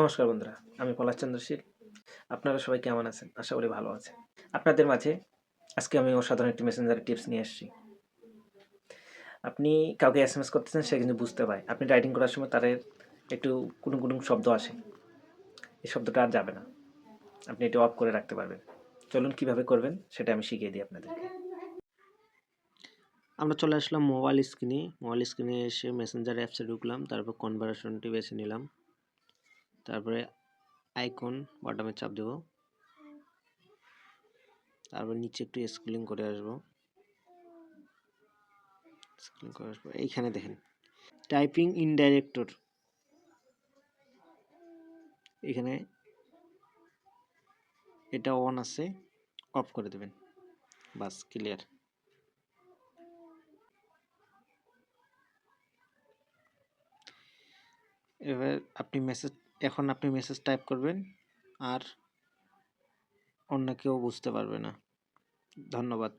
নমস্কার বন্ধুরা, আমি পলাশ চন্দ্র শীল। আপনারা সবাই কেমন আছেন? আশা করি ভালো আছেন। আপনাদের মাঝে আজকে আমি অসাধারণ একটি মেসেঞ্জারের টিপস নিয়ে এসেছি আপনি কাউকে এস এম এস করতেছেন, সে কিন্তু বুঝতে পারে আপনি রাইডিং করার সময় তার একটু কুটুম কুটুম শব্দ আসে। এই শব্দটা আর যাবে না। আপনি এটি অফ করে রাখতে পারবেন। চলুন কীভাবে করবেন, সেটা আমি শিখিয়ে দিই আপনাদেরকে আমরা চলে আসলাম মোবাইল স্ক্রিনে মোবাইল স্ক্রিনে এসে মেসেঞ্জার অ্যাপসে ঢুকলাম, তারপর কনভারসেশনটি বেছে নিলাম। তারপরে আইকন বাটমে চাপ দেব। তারপর নিচে একটু স্ক্রলিং করে আসব। স্ক্রলিং করে আসব। এইখানে দেখেন টাইপিং ইনডাইরেক্টর এখানে এটা অন আছে অফ করে দেবেন। বাস ক্লিয়ার এবার আপনি মেসেজ এখন আপনি মেসেজ টাইপ করবেন আর অন্য কেউ বুঝতে পারবে না। ধন্যবাদ।